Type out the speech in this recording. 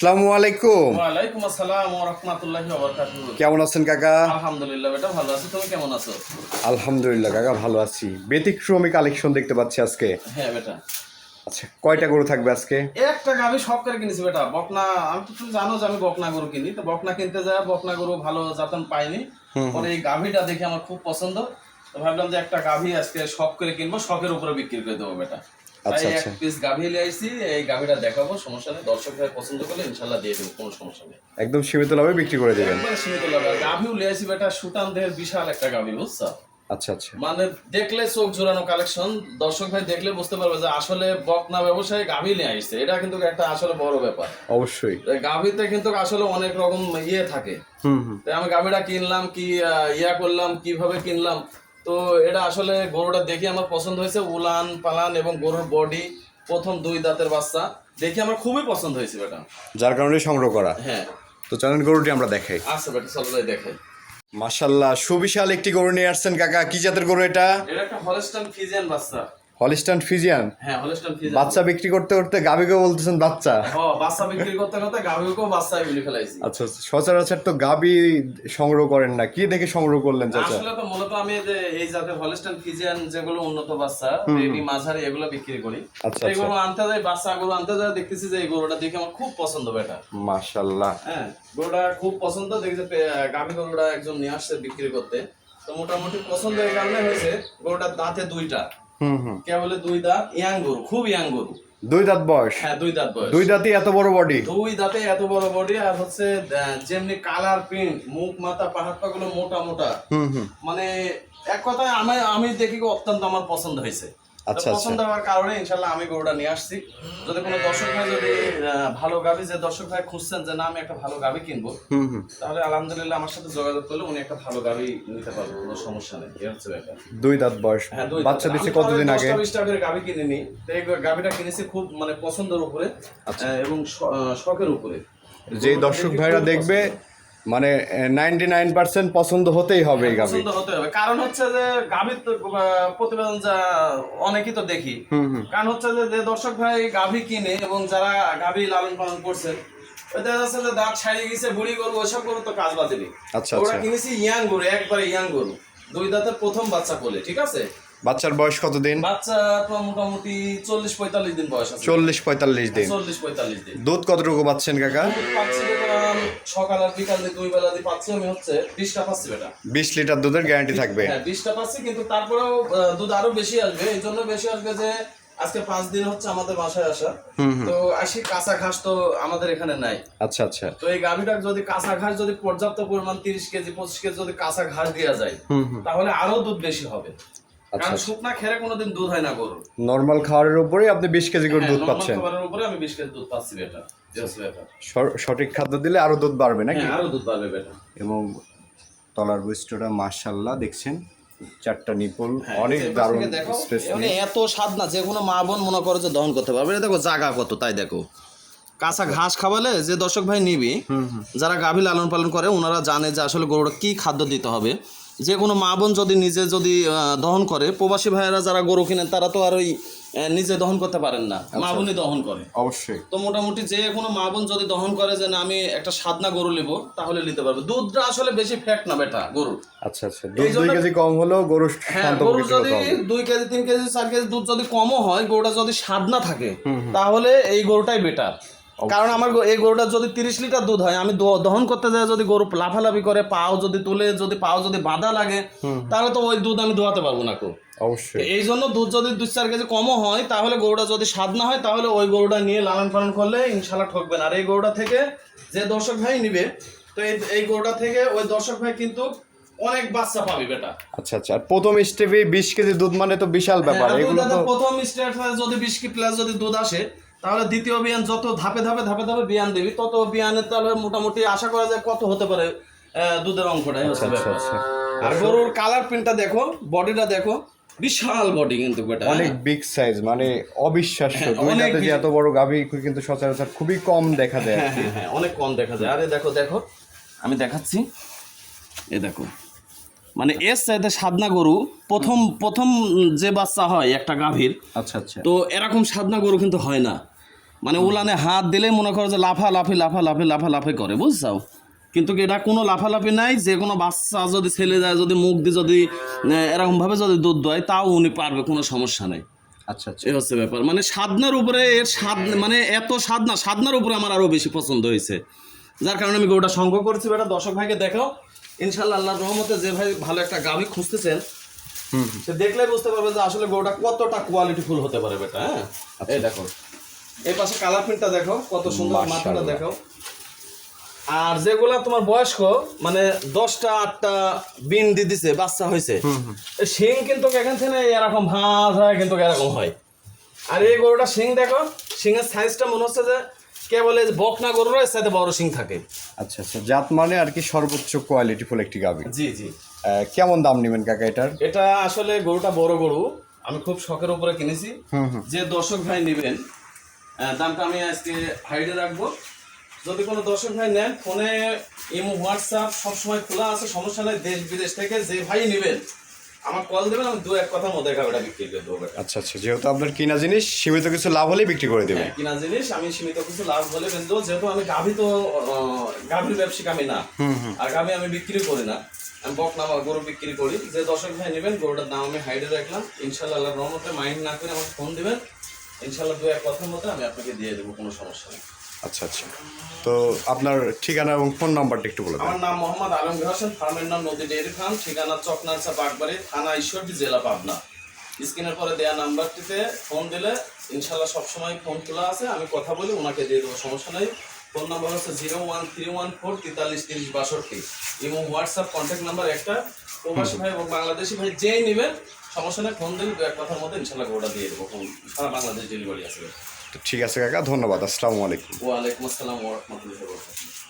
আসসালামু আলাইকুম। ওয়ালাইকুম আসসালাম ওয়া রাহমাতুল্লাহি ওয়া বারাকাতুহু। কেমন আছেন কাকা? আলহামদুলিল্লাহ বেটা ভালো আছি তুমি কেমন আছো? আলহামদুলিল্লাহ কাকা ভালো আছি। ব্যতিক্রমী কালেকশন দেখতে পাচ্ছি আজকে। হ্যাঁ বেটা। আচ্ছা কয়টা গরু থাকবে আজকে? একটা গাভি শখ করে কিনেছি বেটা বকনা আমি তো তুমি জানো যে আমি বকনা গরু কিনি তো বকনা কিনতে যায় বকনা গরু ভালো জাতন পাইনি। পরে এই গাভিটা দেখে আমার খুব পছন্দ। তো ভাবলাম যে একটা গাভি আজকে শখ করে কিনবো শখের উপরে বিক্রি করে দেবো বেটা। আচ্ছা, এক আচ্ছা। পিস গাভি নিয়ে আইছি এই গাভিটা দেখাবো সমস্যা নেই দর্শক ভাই পছন্দ করলে ইনশাল্লাহ দিয়ে দেবো কোনো সমস্যা নেই। একদম সীমিত লাভে বিক্রি করে দেবেন। সীমিত লাভ। গাভিও আইছি বেটা বিশাল একটা গাভি বুঝছ? আচ্ছা আচ্ছা। মানে দেখলে চোখ জোড়ানো কালেকশন দর্শক ভাই দেখলে বুঝতে পারবে যে আসলে বকনা ব্যবসায়ী গাভী নিয়ে আসছে এটা কিন্তু একটা আসলে বড় ব্যাপার। অবশ্যই। তো গাভীতে কিন্তু আসলে অনেক রকম ইয়ে থাকে। হুম হুম। আমি গাভীটা কিনলাম কি ইয়া করলাম কীভাবে কিনলাম তো এটা আসলে গরুটা দেখে আমার পছন্দ হয়েছে। উলান পালান এবং গরুর বডি প্রথম দুই দাঁতের বাচ্চা। দেখে আমার খুবই পছন্দ হয়েছে বেটা যার কারণে সংগ্রহ করা। হ্যাঁ। তো চলেন গরুটি আমরা দেখাই। আচ্ছা বেটা চলো যাই দেখে মাশাল্লাহ সুবিশাল একটি গরু নিয়ে আসছেন কাকা। কি জাতের গরু এটা? এটা একটা হলস্টাইন ফিজিয়ান বাচ্চা। Holstein Friesian. হ্যাঁ হলস্টান ফিজিয়ান। বাচ্চা বিক্রি করতে করতে গাবিকে বলতেছেন বাচ্চা। বাচ্চা বিক্রি করতে করতে গাভীকেও বাচ্চায় বলে ফেলাইছি। আচ্ছা আচ্ছা। সচরাচর তো গাবি সংগ্রহ করেন না। কি দেখে সংগ্রহ করলেন চাচা? আসলে তো মূলত আমি যে এই জাতের হলস্টাইন ফিজিয়ান যেগুলো উন্নত বাচ্চা মাঝারি এগুলো বিক্রি করি। আচ্ছা, এই গরু আনতে যাই বাচ্চা গরু আনতে যাই দেখতেছি যে এই গরুটা দেখে আমার খুব পছন্দ বেটা। মাশাল্লাহ হ্যাঁ গরুটা খুব পছন্দ দেখছি গাভী গরুটা একজন নিয়ে আসছে বিক্রি করতে। তো মোটামুটি পছন্দ এই কারণে হয়েছে গরুটার দাঁতে দুইটা। হুম হুম। দুই দাঁত ইয়াং গরু খুব ইয়াং গরু। দুই দাঁত বয়স? হ্যাঁ দুই দাঁত বয়স। দুই দাঁতই এত বড় বডি দুই দাঁতে এত বড় বডি আর হচ্ছে যেমনি কালার প্রিন্ট মুখ মাথা পাহাড় পাগুলো মোটা মোটা। হুম হুম। মানে এক কথায় আমি আমি দেখি অত্যন্ত আমার পছন্দ হয়েছে। আচ্ছা, পছন্দ হওয়ার কারণে ইনশাল্লাহ আমি গরুটা নিয়ে আসছি। যদি কোনো দর্শক ভাই যদি ভালো গাভি যে দর্শক ভাই খুঁজছেন যে না আমি একটা ভালো কিনবো হুম তাহলে আলহামদুলিল্লাহ আমার সাথে যোগাযোগ করলে উনি একটা ভালো গাভি নিতে পারব কোনো সমস্যা নেই। এই হচ্ছে ব্যাপার। দুই দাঁত বয়স। হ্যাঁ বাচ্চা। দিচ্ছে কতদিন আগে? গাভি কিনে নিই। তো এই গাভিটা কিনেছি খুব মানে পছন্দের উপরে আচ্ছা। এবং শখের উপরে। যে দর্শক ভাইরা দেখবে মানে নাইনটি নাইন পার্সেন্ট পছন্দ হতেই হবে এই গাভি। পছন্দ হতে হবে। কারণ হচ্ছে যে গাভীর তো প্রতিবেদন যা অনেকই তো দেখি। কারণ হচ্ছে যে দর্শক ভাই গাভী কিনে এবং যারা গাভী লালন পালন করছেন ওই দেখা যে দাঁত ছাড়িয়ে গেছে বুড়ি গরু ওইসব গরু তো কাজ বাজেনি আচ্ছা ওরা আচ্ছা। কিনেছি ইয়াং গরু একবারে ইয়াং গরু। দুই দাঁতের প্রথম বাচ্চা কোলে ঠিক আছে? বাচ্চার বয়স কতদিন? বাচ্চা তো মোটামুটি চল্লিশ পঁয়তাল্লিশ দিন বয়স আছে। চল্লিশ পঁয়তাল্লিশ দিন। চল্লিশ পঁয়তাল্লিশ দিন। দুধ কতটুকু পাচ্ছেন কাকা? সকাল আর বিকাল দুই বেলা দিয়ে পাচ্ছি আমি হচ্ছে বিশটা পাচ্ছি বেটা। বিশ লিটার দুধের গ্যারান্টি থাকবে। হ্যাঁ বিশটা পাচ্ছি কিন্তু তারপরেও দুধ আরও বেশি আসবে। এই জন্য বেশি আসবে যে আজকে পাঁচ দিন হচ্ছে আমাদের বাসায় আসা। তো আসি কাঁচা ঘাস তো আমাদের এখানে নাই। আচ্ছা আচ্ছা। তো এই গাভিটার যদি কাঁচা ঘাস যদি পর্যাপ্ত পরিমাণ তিরিশ কেজি পঁচিশ কেজি যদি কাঁচা ঘাস দেওয়া যায় তাহলে আরও দুধ বেশি হবে। কারণ শুকনা খেরে কোনোদিন দুধ হয় না গরুর। নর্মাল খাওয়ারের উপরেই আপনি বিশ কেজি করে হ্যাঁ, দুধ পাচ্ছেন। খাবারের উপরে আমি বিশ কেজি দুধ পাচ্ছি বেটা সঠিক খাদ্য দিলে আরও দুধ বাড়বে নাকি? হ্যাঁ আরও দুধ পাবে বেটা। এবং তলার বৈশিষ্ট্যটা মার্শাল্লাহ দেখছেন? চারটা নিপুল হ্যাঁ, অনেক দারুণ স্পেস মানে এত স্বাদ না যে কোনো মা বোন মনে করে যে দহন করতে পারবে। দেখো জায়গা কত তাই দেখো। কাঁচা ঘাস খাওয়ালে যে দর্শক ভাই নিবি যারা গাভী লালন পালন করে ওনারা জানে যে আসলে গরুটা কি খাদ্য দিতে হবে। যে কোনো মা বোন যদি নিজে যদি দহন করে প্রবাসী ভাইয়েরা যারা গরু কিনেন তারা তো আর ওই নিজে দহন করতে পারেন না। মা বোনই দহন করে। অবশ্যই। তো মোটামুটি যে কোনো মা বোন যদি দহন করে যে না আমি একটা সাদনা গরু নেব তাহলে নিতে পারবে। দুধটা আসলে বেশি ফ্যাট না বেটা গরুর। আচ্ছা আচ্ছা। দুধ দুই কেজি কম হলেও গরু হ্যাঁ গরু যদি দুই কেজি তিন কেজি চার কেজি দুধ যদি কমও হয় গরুটা যদি সাদনা থাকে তাহলে এই গরুটাই বেটার কারণ আমার এই গরুটা যদি তিরিশ লিটার দুধ হয় আমি দ- দহন করতে যাই যদি গরু লাফালাফি করে পাও যদি তুলে যদি পাও যদি বাঁধা লাগে তাহলে তো ওই দুধ আমি দোয়াতে পারব না কো। অবশ্যই। এই জন্য দুধ যদি দুই চার কেজি কমও হয় তাহলে গরুটা যদি স্বাদ না হয় তাহলে ওই গরুটা নিয়ে লালন পালন করলে ইনশাল্লাহ ঠকবে না। আর এই গরুটা থেকে যে দর্শক ভাই নিবে তো এই এই গরুটা থেকে ওই দর্শক ভাই কিন্তু অনেক বাচ্চা পাবে বেটা। আচ্ছা আচ্ছা। আর প্রথম স্টেপে বিশ কেজি দুধ মানে তো বিশাল ব্যাপার। হ্যাঁ, এগুলো তো প্রথম স্টেট যদি বিশ কি প্লাস যদি দুধ আসে তাহলে দ্বিতীয় বিয়ান যত ধাপে ধাপে ধাপে ধাপে বিয়ান দিবি তত বিয়ানের তাহলে মোটামুটি আশা করা যায় কত হতে পারে দুধের অঙ্কটাই হচ্ছে আচ্ছা ব্যাপার। আচ্ছা আর গরুর কালার প্রিন্টটা দেখো বডিটা দেখো বিশাল বডি কিন্তু বেটা অনেক বিগ সাইজ মানে অবিশ্বাস্য। হ্যাঁ, দাঁতে যে এত বড় গাভী কিন্তু সচরাচর খুবই কম দেখা যায় হ্যাঁ হ্যাঁ হ্যাঁ অনেক কম দেখা যায়। আরে দেখো দেখো আমি দেখাচ্ছি। এ দেখো মানে এর চাইতে সাদনা গরু প্রথম প্রথম যে বাচ্চা হয় একটা গাভীর আচ্ছা আচ্ছা। তো এরকম সাদনা গরু কিন্তু হয় না। মানে উলানে হাত দিলে মনে করো যে লাফা লাফি লাফা লাফি লাফা লাফি করে বুঝছাও? কিন্তু কি এটা কোনো লাফালাফি নাই? যে কোনো বাচ্চা যদি ছেলে যায় যদি মুখ দিয়ে যদি এরকমভাবে যদি দুধ দেয় তাও উনি পারবে কোনো সমস্যা নেই। আচ্ছা আচ্ছা। এই হচ্ছে ব্যাপার। মানে সাধনার উপরে এর স্বাদ মানে এত সাধনা সাধনার উপরে আমার আরও বেশি পছন্দ হয়েছে। যার কারণে আমি গরুটা সংগ্রহ করেছি। বেটা দর্শক ভাইকে দেখাও। ইনশাল্লাহ আল্লাহর রহমতে যে ভাই ভালো একটা গাভী খুঁজতেছেন সে দেখলে বুঝতে পারবে যে আসলে গরুটা কতটা কোয়ালিটি ফুল হতে পারে বেটা হ্যাঁ? এই দেখো। এই পাশে কালার প্রিন্টটা দেখো কত সুন্দর মাথাটা দেখো। আর যেগুলা তোমার বয়স্ক মানে দশটা আটটা বিন দিয়ে দিছে বাচ্চা হয়েছে শিং কিন্তু এখান থেকে এরকম ভাঁজ হয় কিন্তু এরকম হয়। আর এই গরুটা শিং দেখো শিংয়ের সাইজটা মনে হচ্ছে যে কেবল এই যে বকনা গরুর সাথে বড় শিং থাকে। আচ্ছা আচ্ছা জাত মানে আর কি সর্বোচ্চ কোয়ালিটি ফুল একটি গাভী। জি জি। কেমন দাম নেবেন কাকা এটার? এটা আসলে গরুটা বড় গরু আমি খুব শখের উপরে কিনেছি। যে দর্শক ভাই নেবেন দামটা আমি আজকে হাইডে রাখব। যদি কোনো দর্শক ভাই নেন ফোনে ইমো হোয়াটসঅ্যাপ সবসময় খোলা আছে সমস্যা নেই দেশ বিদেশ থেকে যে ভাই নেবেন আমার কল দেবেন আমি দু এক কথার মধ্যে গাড়িটা বিক্রি করে দেবো। আচ্ছা আচ্ছা যেহেতু আপনার কিনা জিনিস সীমিত কিছু লাভ হলেই বিক্রি করে দেবেন। হ্যাঁ, কিনা জিনিস আমি সীমিত কিছু লাভ বলে কিন্তু যেহেতু আমি গাভী তো গাভীর ব্যবসায়িক আমি না আর গাভী আমি বিক্রি করি না আমি বকনা বা গরু বিক্রি করি। যে দর্শক ভাই নেবেন গরুটার দাম আমি হাইডে রাখলাম। ইনশাল্লাহ রহমতে মাইন্ড না করে আমাকে ফোন দিবেন। ইনশাল্লাহ দু এক কথার মধ্যে আমি আপনাকে দিয়ে দেবো কোনো সমস্যা নেই। আচ্ছা আচ্ছা। তো আপনার ঠিকানা এবং ফোন নাম্বারটা একটু বলে দেন। আমার নাম মোহাম্মদ আলমগীর হোসেন ফার্মের নাম নদী ডেয়ারি ফার্ম ঠিকানা চকনারসা বাগবাড়ি থানা ঈশ্বরদী জেলা পাবনা। স্ক্রিনের পরে দেওয়া নাম্বারটিতে ফোন দিলে ইনশাল্লাহ সবসময় ফোন খোলা আছে আমি কথা বলি ওনাকে দিয়ে দেবো সমস্যা নেই। ফোন নাম্বার হচ্ছে zero one three one four তেতাল্লিশ তিরিশ বাষট্টি। এবং হোয়াটসঅ্যাপ কন্ট্যাক্ট নাম্বার একটা। প্রবাসী ভাই এবং বাংলাদেশি ভাই যেই নেবেন সমস্যা নেই ফোন দিন কথার মধ্যে ইনশাল্লাহ ওটা দিয়ে দেবো। সারা বাংলাদেশ ডেলিভারি আছে তো ঠিক আছে কাকা ধন্যবাদ আসসালামু আলাইকুম। ওয়ালাইকুম আসসালাম ওরহমতুল্লাহ